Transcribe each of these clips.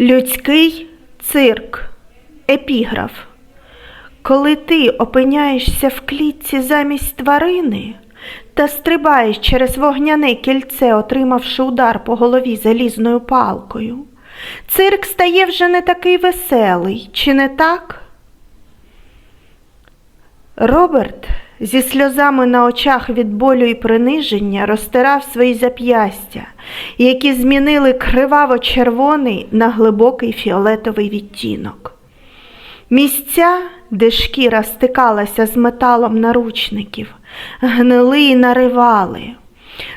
Людський цирк. Епіграф. Коли ти опиняєшся в клітці замість тварини та стрибаєш через вогняне кільце, отримавши удар по голові залізною палкою, цирк стає вже не такий веселий, чи не так? Роберт зі сльозами на очах від болю і приниження розтирав свої зап'ястя, які змінили криваво-червоний на глибокий фіолетовий відтінок. Місця, де шкіра стикалася з металом наручників, гнили і наривали.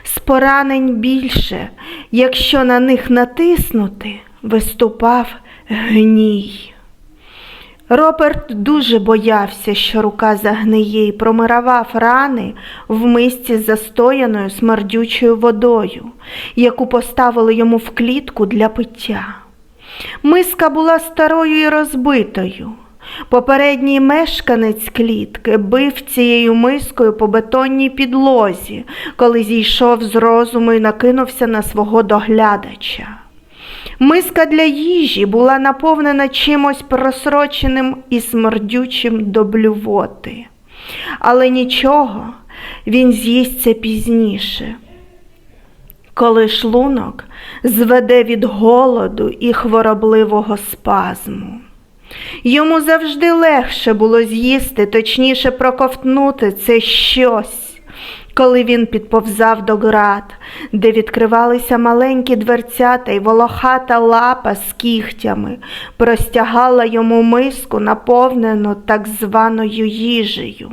З поранень більше, якщо на них натиснути, виступав гній. Роберт дуже боявся, що рука загниє і промиравав рани в мисці з застояною смердючою водою, яку поставили йому в клітку для пиття. Миска була старою і розбитою. Попередній мешканець клітки бив цією мискою по бетонній підлозі, коли зійшов з розуму і накинувся на свого доглядача. Миска для їжі була наповнена чимось просроченим і смердючим до блювоти. Але нічого, він з'їсть це пізніше. Коли шлунок зведе від голоду і хворобливого спазму. Йому завжди легше було з'їсти, точніше проковтнути це щось, коли він підповзав до град, де відкривалися маленькі дверцята й волохата лапа з кігтями, простягала йому миску, наповнену так званою їжею,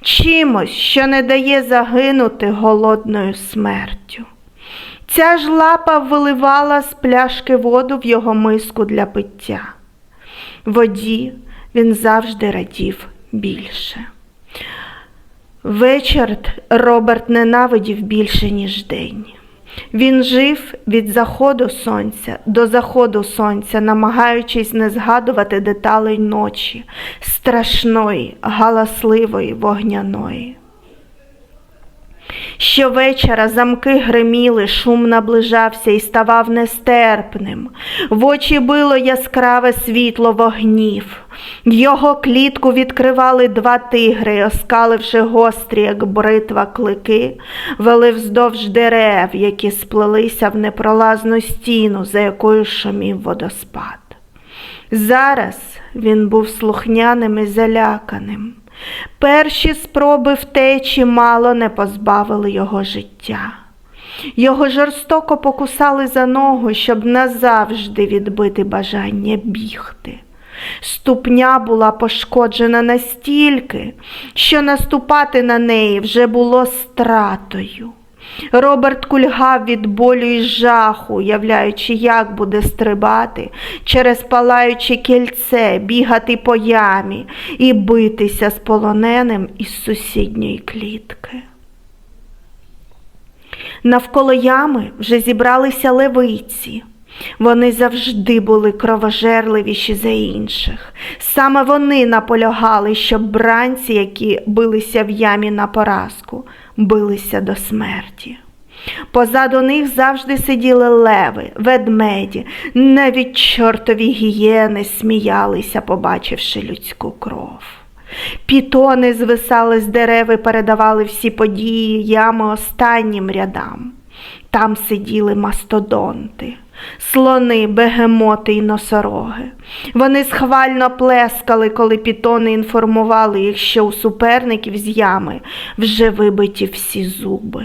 чимось, що не дає загинути голодною смертю. Ця ж лапа виливала з пляшки воду в його миску для пиття. Воді він завжди радів більше. Вечір Роберт ненавидів більше, ніж день. Він жив від заходу сонця до заходу сонця, намагаючись не згадувати деталей ночі, страшної, галасливої, вогняної. Щовечора замки гриміли, шум наближався і ставав нестерпним. В очі било яскраве світло вогнів. Його клітку відкривали два тигри, оскаливши гострі, як бритва, клики, вели вздовж дерев, які сплелися в непролазну стіну, за якою шумів водоспад. Зараз він був слухняним і заляканим. Перші спроби втечі мало не позбавили його життя. Його жорстоко покусали за ногу, щоб назавжди відбити бажання бігти. Ступня була пошкоджена настільки, що наступати на неї вже було стратою. Роберт кульгав від болю і жаху, являючи, як буде стрибати через палаюче кільце, бігати по ямі і битися з полоненим із сусідньої клітки. Навколо ями вже зібралися левиці. Вони завжди були кровожерливіші за інших. Саме вони наполягали, щоб бранці, які билися в ямі на поразку, билися до смерті. Позаду них завжди сиділи леви, ведмеді, навіть чортові гієни сміялися, побачивши людську кров. Пітони звисали з дерев і передавали всі події ями останнім рядам. Там сиділи мастодонти, слони, бегемоти й носороги. Вони схвально плескали, коли пітони інформували їх, що у суперників з ями вже вибиті всі зуби.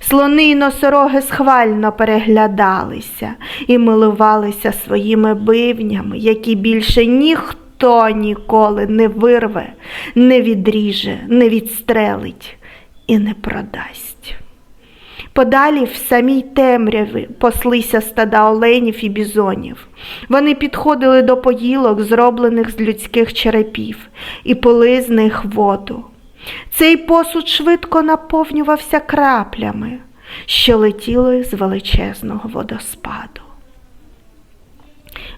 Слони й носороги схвально переглядалися і милувалися своїми бивнями, які більше ніхто ніколи не вирве, не відріже, не відстрелить і не продасть. Подалі в самій темряві паслися стада оленів і бізонів. Вони підходили до поїлок, зроблених з людських черепів, і пили з них воду. Цей посуд швидко наповнювався краплями, що летіли з величезного водоспаду.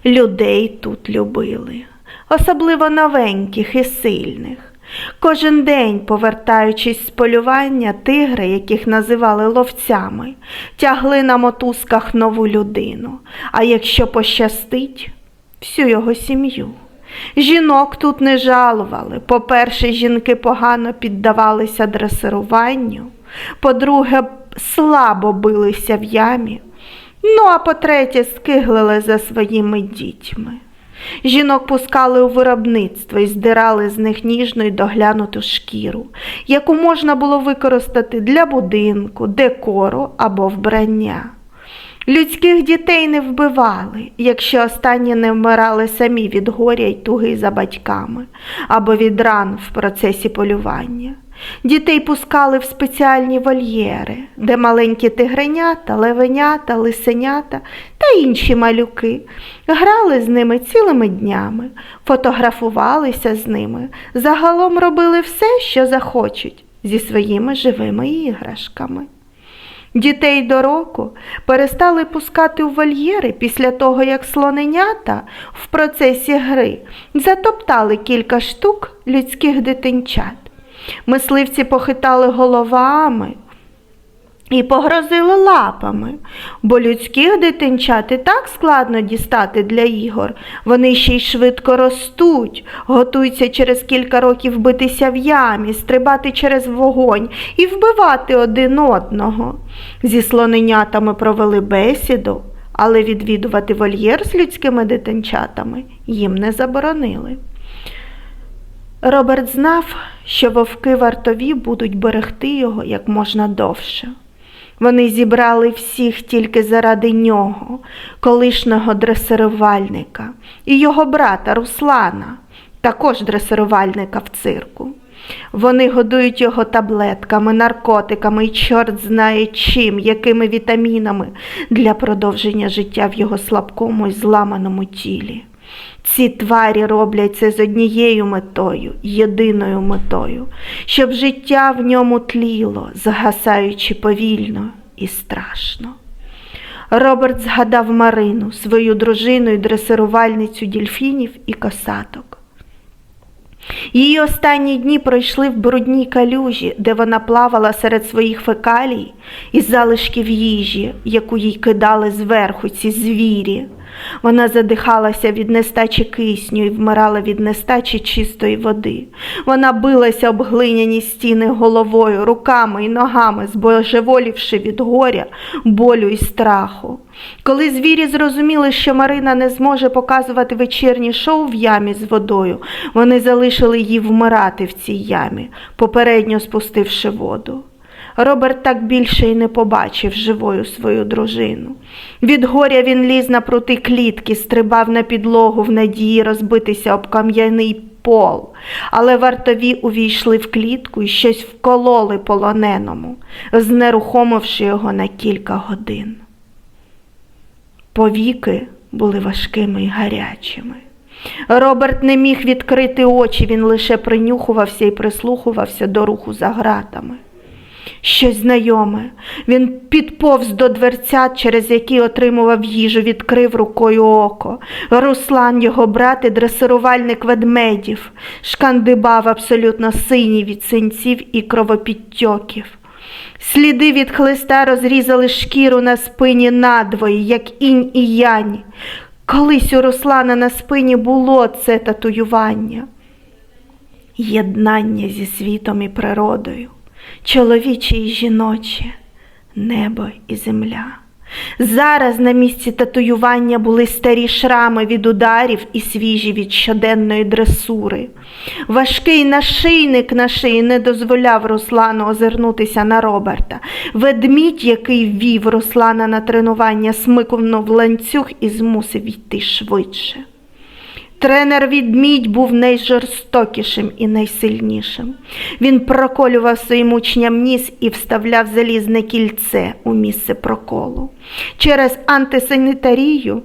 Людей тут любили, особливо новеньких і сильних. Кожен день, повертаючись з полювання, тигри, яких називали ловцями, тягли на мотузках нову людину, а якщо пощастить, всю його сім'ю. Жінок тут не жалували. По-перше, жінки погано піддавалися дресируванню, по-друге, слабо билися в ямі, ну а по-третє, скиглили за своїми дітьми. Жінок пускали у виробництво і здирали з них ніжну й доглянуту шкіру, яку можна було використати для будинку, декору або вбрання. Людських дітей не вбивали, якщо останні не вмирали самі від горя й туги за батьками або від ран в процесі полювання. Дітей пускали в спеціальні вольєри, де маленькі тигренята, левенята, лисенята та інші малюки грали з ними цілими днями, фотографувалися з ними, загалом робили все, що захочуть зі своїми живими іграшками. Дітей до року перестали пускати у вольєри після того, як слоненята в процесі гри затоптали кілька штук людських дитинчат. Мисливці похитали головами і погрозили лапами, бо людських дитинчат і так складно дістати для ігор. Вони ще й швидко ростуть, готуються через кілька років битися в ямі, стрибати через вогонь і вбивати один одного. Зі слоненятами провели бесіду, але відвідувати вольєр з людськими дитинчатами їм не заборонили. Роберт знав, що вовки вартові будуть берегти його як можна довше. Вони зібрали всіх тільки заради нього, колишнього дресирувальника, і його брата Руслана, також дресирувальника в цирку. Вони годують його таблетками, наркотиками і чорт знає чим, якими вітамінами для продовження життя в його слабкому і зламаному тілі. Ці тварі роблять це з однією метою, єдиною метою, щоб життя в ньому тліло, згасаючи повільно і страшно. Роберт згадав Марину, свою дружину і дресирувальницю дільфінів і косаток. Її останні дні пройшли в брудній калюжі, де вона плавала серед своїх фекалій і залишків їжі, яку їй кидали зверху ці звірі. Вона задихалася від нестачі кисню і вмирала від нестачі чистої води. Вона билася об глиняні стіни головою, руками і ногами, збожеволівши від горя, болю і страху. Коли звірі зрозуміли, що Марина не зможе показувати вечірні шоу в ямі з водою, вони залишили її вмирати в цій ямі, попередньо спустивши воду. Роберт так більше й не побачив живою свою дружину. Від горя він ліз на прути клітки, стрибав на підлогу в надії розбитися об кам'яний пол, але вартові увійшли в клітку і щось вкололи полоненому, знерухомивши його на кілька годин. Повіки були важкими і гарячими. Роберт не міг відкрити очі, він лише принюхувався і прислухувався до руху за гратами. Щось знайоме. Він підповз до дверцят, через які отримував їжу, відкрив рукою око. Руслан, його брат і дресирувальник ведмедів, шкандибав абсолютно синій від синців і кровопідтьоків. Сліди від хлиста розрізали шкіру на спині надвоє, як інь і янь. Колись у Руслана на спині було це татуювання, єднання зі світом і природою, чоловіче і жіноче, небо і земля. Зараз на місці татуювання були старі шрами від ударів і свіжі від щоденної дресури. Важкий нашийник на шиї не дозволяв Руслану озирнутися на Роберта. Ведмідь, який ввів Руслана на тренування, смикнув ланцюг і змусив йти швидше. Тренер відмідь був найжорстокішим і найсильнішим. Він проколював своїм учням ніс і вставляв залізне кільце у місце проколу. Через антисанітарію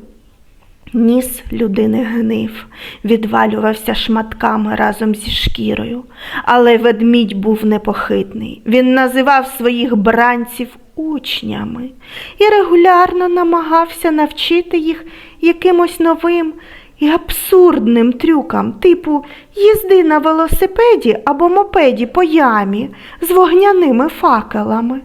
ніс людини гнив, відвалювався шматками разом зі шкірою. Але ведмідь був непохитний. Він називав своїх бранців учнями і регулярно намагався навчити їх якимось новим і абсурдним трюкам, типу їзди на велосипеді або мопеді по ямі з вогняними факелами.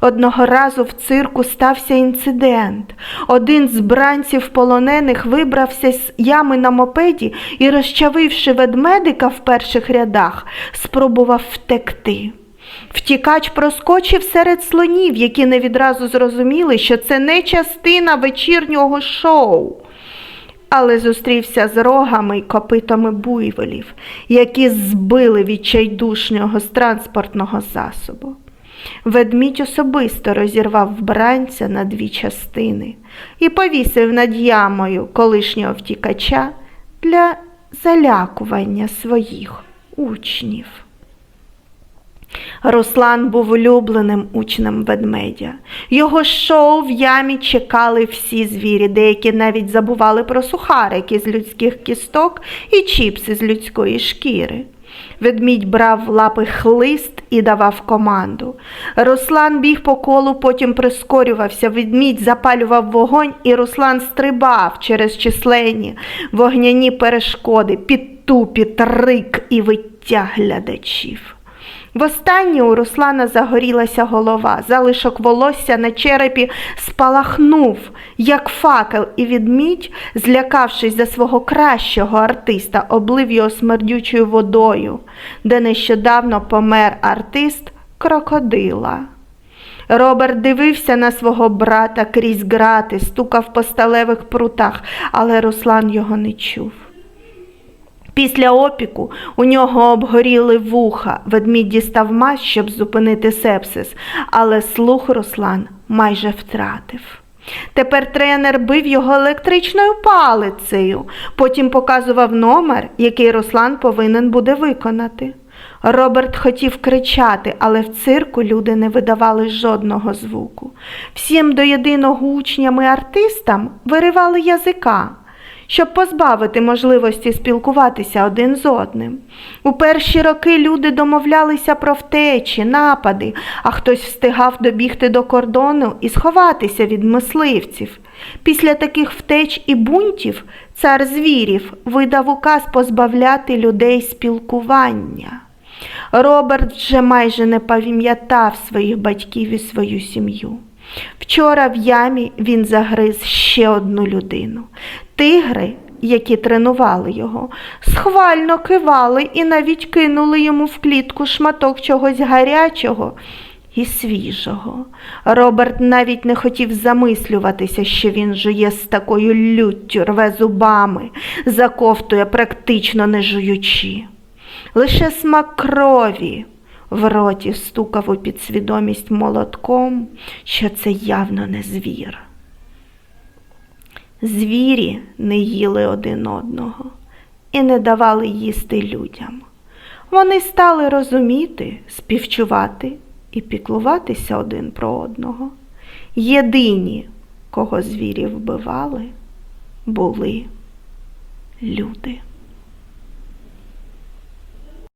Одного разу в цирку стався інцидент. Один з бранців полонених вибрався з ями на мопеді і, розчавивши ведмедика в перших рядах, спробував втекти. Втікач проскочив серед слонів, які не відразу зрозуміли, що це не частина вечірнього шоу. Але зустрівся з рогами й копитами буйволів, які збили відчайдушнього з транспортного засобу. Ведмідь особисто розірвав бранця на дві частини і повісив над ямою колишнього втікача для залякування своїх учнів. Руслан був улюбленим учнем ведмедя. Його шоу в ямі чекали всі звірі, деякі навіть забували про сухарики з людських кісток і чіпси з людської шкіри. Ведмідь брав в лапи хлист і давав команду. Руслан біг по колу, потім прискорювався. Ведмідь запалював вогонь, і Руслан стрибав через численні вогняні перешкоди, під тупіт, рик і виття глядачів. Востаннє у Руслана загорілася голова, залишок волосся на черепі спалахнув, як факел, і відмідь, злякавшись за свого кращого артиста, облив його смердючою водою, де нещодавно помер артист крокодила. Роберт дивився на свого брата крізь грати, стукав по сталевих прутах, але Руслан його не чув. Після опіку у нього обгоріли вуха. Ведмідь дістав мазь, щоб зупинити сепсис, але слух Руслан майже втратив. Тепер тренер бив його електричною палицею, потім показував номер, який Руслан повинен буде виконати. Роберт хотів кричати, але в цирку люди не видавали жодного звуку. Всім до єдиного учням і артистам виривали язика щоб позбавити можливості спілкуватися один з одним. У перші роки люди домовлялися про втечі, напади, а хтось встигав добігти до кордону і сховатися від мисливців. Після таких втеч і бунтів цар звірів видав указ позбавляти людей спілкування. Роберт вже майже не пам'ятав своїх батьків і свою сім'ю. Вчора в ямі він загриз ще одну людину. Тигри, які тренували його, схвально кивали і навіть кинули йому в клітку шматок чогось гарячого і свіжого. Роберт навіть не хотів замислюватися, що він жує з такою люттю, рве зубами, заковтує практично не жуючи. Лише смак крові в роті стукав у підсвідомість молотком, що це явно не звір. Звірі не їли один одного і не давали їсти людям. Вони стали розуміти, співчувати і піклуватися один про одного. Єдині, кого звірі вбивали, були люди.